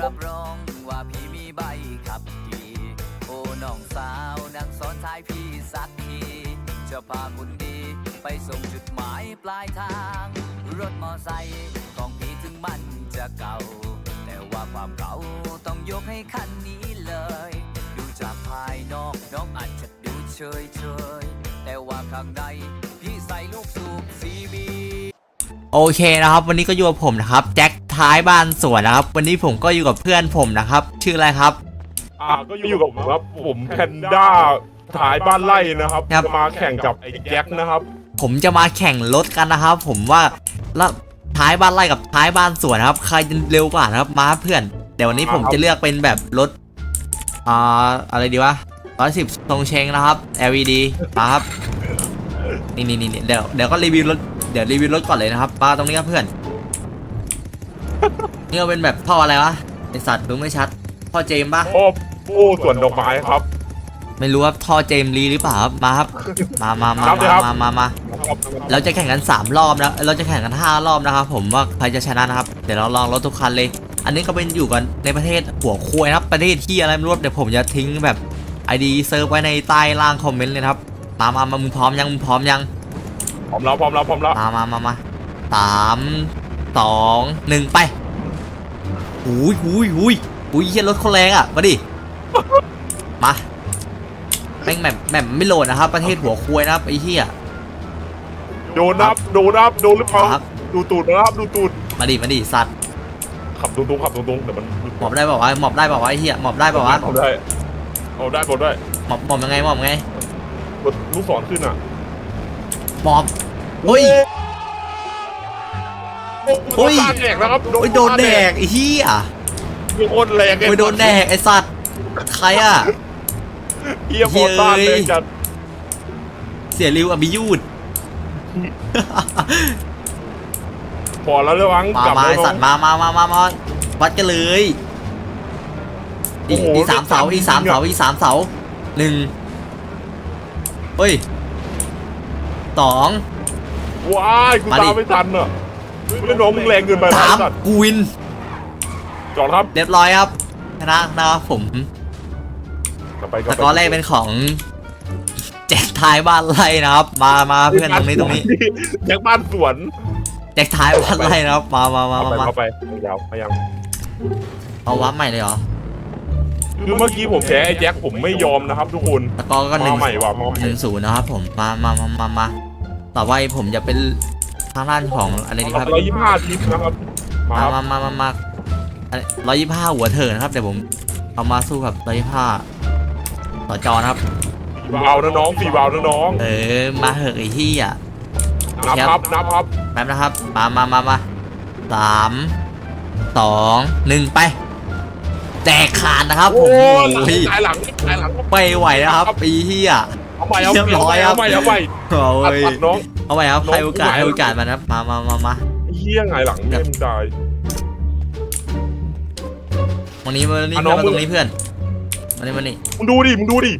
รับรองว่าพี่มีใบขับขี่โอ้น้องสาวนั่งซ้อนท้ายพี่สักทีจะพาคุณดีไปส่งจุดหมายปลายทาง รถมอไซค์ของพี่ถึงมันจะเก่า แต่ว่าความเก่าต้องยกให้คันนี้เลย ดูจากภายนอกน้องอาจจะดูเฉยเฉยแต่ว่าข้างในพี่ใส่ลูกสูบซีบีโอเคนะครับ วันนี้ก็อยู่กับผมนะครับ แจ็ค ท้ายบ้านสวนนะครับ วันนี้ผมก็อยู่กับเพื่อนผมนะครับ ชื่ออะไรครับ อ่าก็อยู่กับผมครับผมแพนด้าถ่ายบ้านไร่นะครับครับ จะมาแข่งกับไอ้แจ็คนะครับ ผมจะมาแข่งรถกันนะครับ ผมว่าแล้วท้ายบ้านไร่กับท้ายบ้านสวนนะครับ ใครจะเร็วกว่านะครับมาเพื่อนเดี๋ยววันนี้ผมจะเลือกเป็นแบบรถอ่าอะไรดีวะร้อยสิบทรงเชงนะครับ LED มาครับนี่นี่นี่เดี๋ยวเดี๋ยวก็รีวิวรถเดี๋ยวรีวิวรถก่อนเลยนะครับมาตรงนี้ครับเพื่อน นี่ก็เป็นแบบท่ออะไรวะไอสัตว์ดูไม่ชัดท่อเจมส์ปะโอ้โอ้ส่วนดอกไม้ครับ ไม่รู้ว่าท่อเจมส์ลีหรือเปล่าครับมาครับมามามาครับมาครับ มามามาเราจะแข่งกัน3รอบนะเราจะแข่งกัน5รอบนะครับผมว่าใครจะชนะนะครับเดี๋ยวเราลองรถทุกคันเลย อันนี้ก็เป็นอยู่กันในประเทศหัวคุยนะครับประเทศที่อะไรไม่รู้เดี๋ยวผมจะทิ้งแบบ ID เซิร์ฟไว้ในใต้ล่างคอมเมนต์เลยนะครับมามามามึงพร้อมยังมึงพร้อมยัง พร้อมแล้วพร้อมแล้วพร้อมแล้วมามามามาสาม สองหนึ่งไปหุยหุยหุยหุยเฮียรถเขาแรงอะ มาดิ มาแม่งแบบแบบไม่โหลดนะครับ ประเทศหัวคุยนะครับไอ้เหี้ยโดนนะครับโดนนะครับโดนหรือเปล่าครับ ดูตูดนะครับดูตูดมาดิมาดิสัตว์ขับตรงๆขับตรงๆเดี๋ยวมันหมอบได้เปล่าวะหมอบได้เปล่าวะไอ้เหี้ยหมอบได้เปล่าวะเอาได้เอาได้หมดได้หมอบหมอบยังไงหมอบยังไง กดลูกศรขึ้นอะหมอบเฮ้ย เฮ้ยโดนตาแดกนะครับโอ้ยโดนแดกไอ้เหี้ยโคตรแรงโอ้ยโดนแดกไอ้สัตว์ใครอะ เฮียโคตรต้านแรงจัดเสียริวอบิยูดพอแล้วระวังมากลับมาแล้วไอ้สัตว์มามามามามาวัดกันเลยอีโอ้โหอีสามเสาอีสามเสาอีสามเสาหนึ่งเฮ้ยสองว้ายกูมาดิตามไม่ทันอะ ไม่น้องมึงแรงเกินไปสามกูวิน จอดครับเรียบร้อยครับชนะนะครับผมกลับไปสกอร์แรกเป็นของแจ็คท้ายบ้านไร่นะครับ มามาเพื่อนตรงนี้ตรงนี้แจ็คบ้านสวนแจ็คท้ายบ้านไร่นะครับมามามาเอาไปมาเอาไปยาวพยายามเอาวับใหม่เลยเหรอคือเมื่อกี้ผมแพ้ไอ้แจ็คผมไม่ยอมนะครับ ทุกคนสกอร์ก็หนึ่มางใหม่ว่ะมาใหม่ หนึ่งศูนย์นะครับผมมามามามามาต่อไปผมจะเป็น ทางด้านของอะไรดีครับร้อยยี่สิบห้าทิปนะครับมามาครับมามามามาร้อยยี่ห้าหัวเถินนะครับเดี๋ยวผมเอามาสู้กับร้อยยี่ห้าต่อจอนะครับฟีวาวนะน้องฟีวาวนะน้อง เออมาเหอะไอ้ที่อะนับครับนับครับแป๊บนะครับ มามามามาสามสองหนึ่งไปแตกขาดนะครับผมโอ้โอ้ยตายหลังตายหลังไม่ไหวนะครับปีที่อะเอาไปเอาเรียบร้อยครับเอาไปเอาไปโอ้เอาไปยตัดน้อง เอาไปครับน้องให้โอกาสไหวให้โอกาสมันนะครับมามามามาเฮี้ยไงหลังแม่มึงตายวันนี้วันนี้อะน้องมาตรงมึงนี้เพื่อนวันนี้วันนี้มึงดูดิมึงดูดิ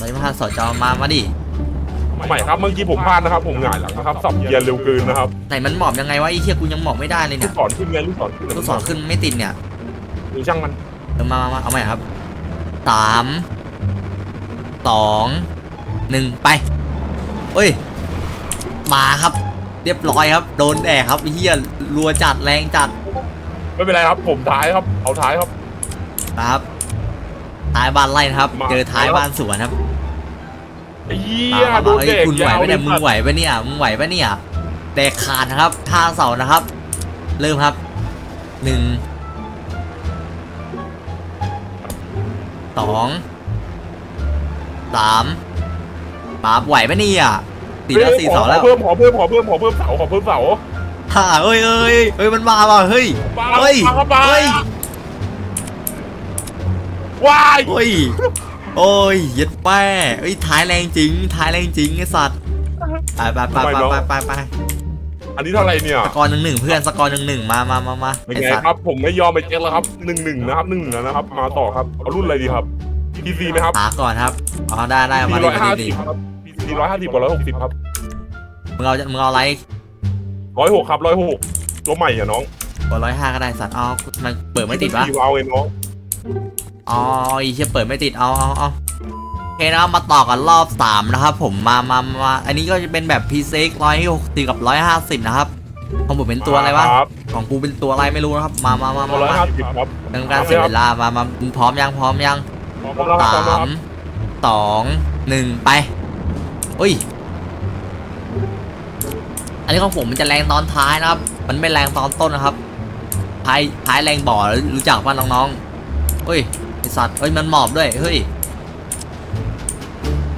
ร้อยยี่ห้าสอจอมามาดิใหม่ครับเมื่อกี้ผมพลาดนะครับ ผมหงายหลังนะครับสับเกียร์เร็วเกินนะครับไหนมันหมอบยังไงวะไอ้เหี้ยกูยังหมอบไม่ได้เลยลูเนี่กยศรขึ้นไงลูกศรขึ้นลูกศรขึ้นไม่ติดเนี่ยหรือช่างมันเออมามามาเอาใหม่ครับสามสองหนึ่งไปเฮ้ย มาครับ เรียบร้อยครับ โดนแดกครับไอ้เฮียรัวจัดแรงจัดไม่เป็นไรครับ ผมท้ายครับ เอาท้ายครับนะครับท้ายบ้านไร่นะครับ มา เจอท้ายบ้านสวนครับไอ้เหี้มายมาโดมานเอ้ยเด็กคุณไหวไหมเนี่ยมึงไหวปะเนี่ยมึงไหวปะเนี่ยแดกขาดนะครับท่าเสานะครับ เริ่มครับหนึ่งสองสามปาบไหวปะเนี่ย สี่แล้วสี่สองแล้วขเพิ่มขอเพิ่มขอเพิ่มขอเพิ่มเสาขอเพิ่มเสาฮ่าเอ้ยเอ้ยเอ้ยมันมาว่ะเฮ้ยปาเฮ้ยปาเข้าไปเฮ้ยว้ายเฮ้ยโอ้ยเย็ดแป้เอ้ยท้ายแรงจริงท้ายแรงจริงไอ้สัตว์ไปไปไปไปไปไปไปอันนี้เท่าไหร่เนี่ยสกอร์หนึ่งหนึ่งเพื่อนสกอร์หนึ่งหนึ่งมามามามาเป็นไอ้ไงสัตว์ครับผมไม่ยอมไปเจ๊กแล้วครับหนึ่งหนึ่งนะครับหนึ่งหนึ่งแล้วนะครับ มาต่อครับเอารุ่นอะไรดีครับพีซีไหมครับหาก่อนครับอ๋อได้ได้มาพีดิร้อยมาห้าดิสิบครับ พีร้อยห้าสิบกว่าร้อยหกสิบครับมึงเอามึงเอาอะไรร้อยหกครับร้อยหกตัวใหม่อะน้องกดร้อยห้าก็ได้สัตว์เอามันเปิดไม่ติดวะสี่วาล์วเองน้องอ๋อไอีเชี่ยเปิดไม่ติดเอาเอาเอาโอเคนะครับมาต่อกันรอบสามนะครับ ผมมามามาอันนี้ก็จะเป็นแบบพีเซ็กร้อยหกสิบกับร้อยห้าสิบนะครับของผมเป็นตัวอะไรวะครับของกูเป็นตัวอะไรไม่รู้นะครับ มามามามาร้อยมาห้าสิบครับเรื่องการเสียเวลามามามึงพร้อมยังพร้อมยังพร้อมแล้วครับพร้อมแล้วสาครัมบสองหนึ่งไป อุ้ย อันนี้ของผมมันจะแรงตอนท้ายนะครับ มันไม่แรงตอนต้นนะครับ ท้ายท้ายแรงบ่อรู้จักป่ะน้องๆเฮ้ยไอสัตว์เฮ้ยมันหมอบด้วย เฮ้ย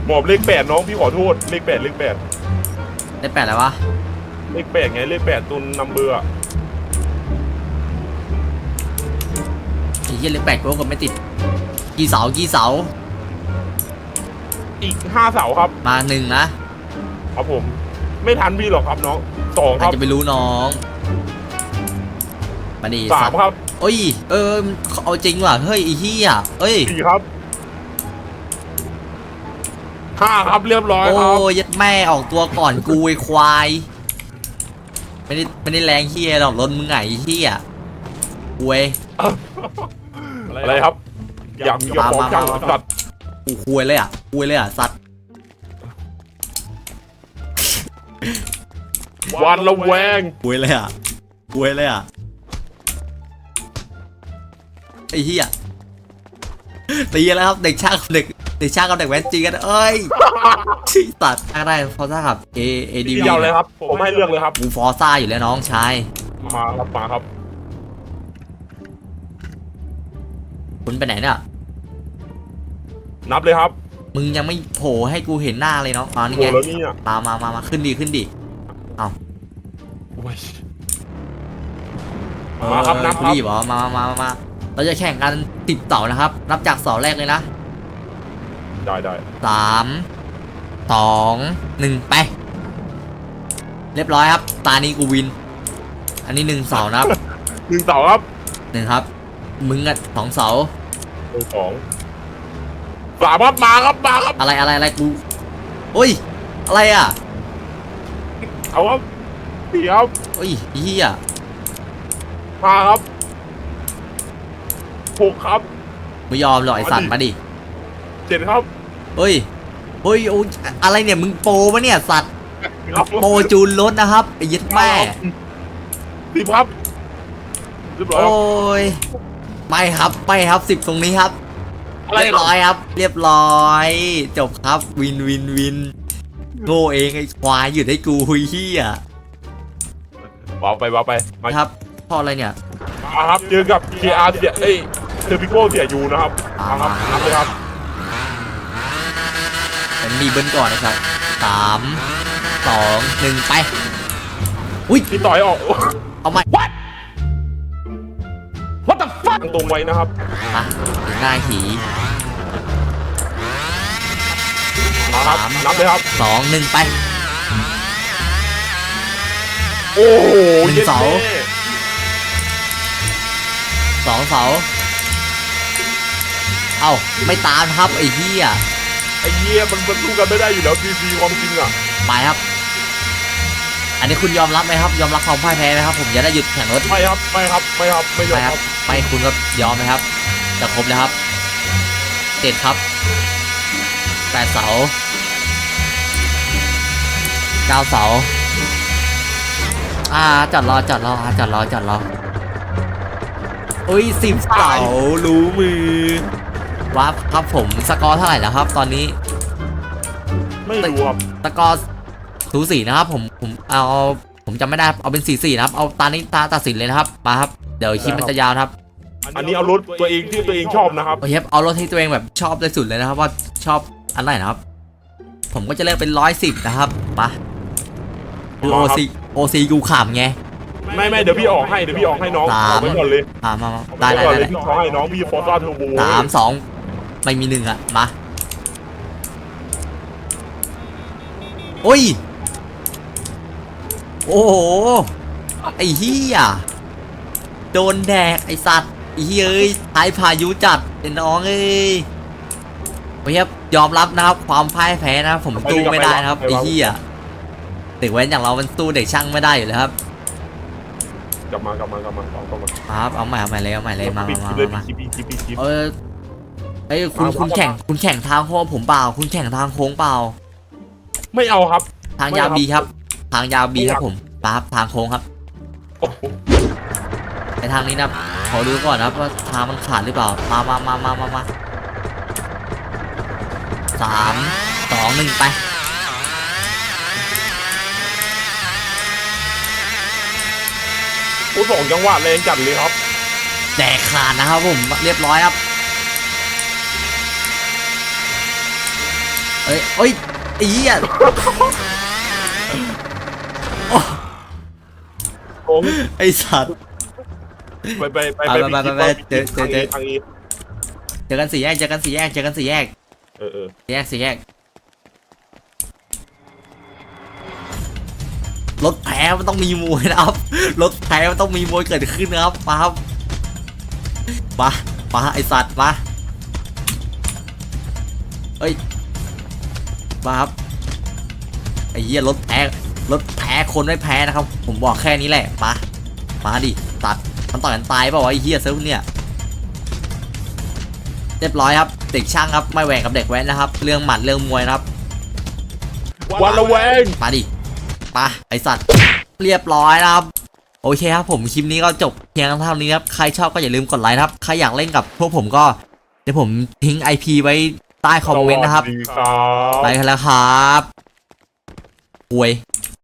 หมอบเลขแปดน้องพี่ขอโทษเลขแปดเลขแปดได้แปดแล้ววะ เลขแปดไงเลขแปดตัวนัมเบอร์ไอ้เหี้ยเลขแปดกูก็กดไม่ติด กี่เสากี่เสา อีกห้าเสาครับมาหนึ่งนะครับผม ไม่ทันพี่หรอกครับน้องสองคอาจรับจะไปรู้น้องมาดีสาสัมตว์ครับเอ้ย เออเอาจริงว่ะ เฮ้ยไอ้เหี้ยเอ้ย สี่ครับห้าครับเรียบร้อยโอ้ครับยัดแม่ออกตัวก่อนกูไอ้ควาย ไม่ได้ไม่ได้แรงเฮียหรอกรถมึงไงไอ้เฮียกูเว้ย อะไรครับ อยากมีกระป๋องมามาจังมาสัตว์ กูคุยเลยอะคุยเลยอะสัตว์วันละแวงคุยเลยอะคุยเลยอะไอ้เฮียตีกันแล้วครับเด็กช่างกับเด็กเด็กช่างกับเด็กแว้นจีกันเอ้ยที่ตัดอะไรพอซ่ากับ A A D พี่ V ยาวเลยครับผมให้เลือกเลยครับกูฟอซ่าอยู่แล้วน้องชายมาครับมาครับ คุณไปไหนเนี่ย นับเลยครับ มึงยังไม่โผล่ให้กูเห็นหน้าเลยเนาะอ๋อนี่โอ้ไงแล้วเนี่ย มามามามาขึ้นดีขึ้นดี โอ้ยมาครับนับครับ รีบเหรอมามามามา เราจะแข่งกันติดเสานะครับ นับจากเสาแรกเลยนะได้ได้สามสองหนึ่งไป เรียบร้อยครับ ตานี้กูวิน อันนี้หนึ่งเสานะครับ หนึ่งเสาครับหนึ่งครับ มึงอะสองเสา หนึ่งสอง สามครับมาครับมาครับอะไรอะไรอะไรกูโอ้ย อะไรอะเอาครับสี่ครับโอ้ยเฮียห้าครับหกครับไม่ยอมหรอกไอสัตว์มาดิเจ็ดครับเฮ้ยเฮ้ยโอ้ยอะไรเนี่ยมึงโปรปะเนี่ยสัตว์ครับโปรจูนรถนะครับไอ้ยึดแม่สิบครับเรียบร้อยโอ้ครับยไม่ครับไม่ครับสิบตรงนี้ครับอะไร เรียบร้อยครับ เรียบร้อย จบครับวินวินวินโง่เองไอ้ควายอยู่ได้กูหุยเฮียเบาไปเบาไปมาครับพ่ออะไรเนี่ยมาครับเจอกับ KR เสียเอ้ยเทอร์พิโก้เสียยูนะครับอ่ามาครับนับเลยครับเป็นมีเบิ้ลก่อนนะครับสามสองหนึ่งไปอุ้ยพี่ต่อยออกเอามา What What the fuck ตรงไว้นะครับมาหน้าหีมาครับสามนับเลยครับสองหนึ่งไป โอ้โหหนึ่งย็ดเสาแม่สองเสา เอ้า ไม่ตามครับไอ้เหี้ยไอ้เหี้ยมันมันสู้กันไม่ได้อยู่แล้วทีซีความจริงอะ ไปครับอั นนี้คุณยอมรับไหมครับ ยอมรับความพ่ายแพ้ไหมครับ ผมจะได้หยุดแข่งรถ ไม่ครับไม่ครับไม่ครับไม่ยอไปมคครัรับบไปคุณก็ยอมไหมครับจะครบแล้วครับเจ็ดครับแปดเสาเก้าเสาอ่าจอดรอจอดรออ่าจอดรอจอดรออุ้ยสิบเสารู้มือ วับครับผมสกอร์เท่าไหร่แล้วครับ ตอนนี้ไม่รู้ครับสกอร์ สูสีนะครับผมผมเอาผมจำไม่ได้เอาเป็นสี่สี่นะครับเอาตานี้ตาตัดสินเลยนะครับมาครับเดี๋ยวคลิปมันจะยาวนะครับอันนี้เอารถตัวเองที่ตัวเองชอบนะครับโอเคครับเอารถที่ตัวเองแบบชอบเลยสุดเลยนะครับ ว่าชอบอันไหนนะครับ ผมก็จะเลือกเป็นร้อยสิบนะครับมาคือโอมาครับซีโอซีกูขำไงไม่ไม่เดี๋ยวพี่ออกให้เดี๋ยวพี่ออกให้น้องสามเอาไว้ก่อนเลยอ่ามามาเอาได้ไว้ได้ก่อนได้เลยได้พี่ขอให้น้องพี่ฟอร์ซ่าเทอร์โบสามสองไม่มีหนึ่งอะมาโอ้ย โอ้โห ไอ้เหี้ย โดนแดกไอ้สัตว์ไอ้เหี้ยเอ้ยท้ายพายุจัดไอ้น้องเอ้ยโอเคครับยอมรับนะครับความพ่ายแพ้นะครับผมสู้ไม่ได้นะครับไอ้เหี้ยเด็กแว้นอย่างเรามันสู้เด็กช่างไม่ได้อยู่แล้วครับกลับมากลับมากลับมาต่อกลับมาครับเอาใหม่เอาใหม่เลยเอาใหม่เลยมาปิดมาเลยมาปิดคลิปปิดคลิปปิดคลิปเออเอ้ยคุณเอาคุณเอาแข่งคุณแข่งทางโค้งผมเปล่า คุณแข่งทางโค้งเปล่า ไม่เอาครับ ทางไม่ยาวครับบีครับ ทางยาวบีไม่คครัรับบผมปั๊บทางโค้งครับโอ้โหไอทางนี้นะขอดูก่อนนะครับว่าทางมันขาดหรือเปล่า มามามามามามาสามสองหนึ่งไปโอ้สองจังหวะแรงจัดเลยครับแตกขาดนะครับผมเรียบร้อยครับเอ้ยเอ้ยไอ้เโอ้ยไอสัตว์ ไปไปไปเอาไปไปไปปิดคลิปไปเจอเจอเจอ ทางนี้เจอกันสี่แยกเจอกันสี่แยกเจอกันสี่แยกเออเออสี่แยกสี่แยกรถแพ้มันต้องมีมวยนะครับรถแพ้มันต้องมีมวยเกิดขึ้นนะครับมาครับมามาไอสัตว์มาเอ้ยมาครับไอ้เหี้ยรถแพ้ รถแพ้คนไม่แพ้นะครับ ผมบอกแค่นี้แหละมามาดิตัดมันต่อยกันตายเปล่าวะไอ้เหี้ยเซิร์ฟเนี่ยเรียบร้อยครับเด็กช่างครับไม่แหวกกับเด็กแว้นนะครับ เรื่องหมัดเรื่องมวยนะครับวันละแวงมาดิมาไอสัตว์เรียบร้อยนะครับโอเคครับผมคลิปนี้ก็จบเพียงเท่านี้ครับใครชอบก็อย่าลืมกดไลค์นะครับใครอยากเล่นกับพวกผมก็เดี๋ยวผมทิ้ง IP ไว้ใต้คอมเมนต์นะครับสวัสดีครับไปกันแล้วครับอวย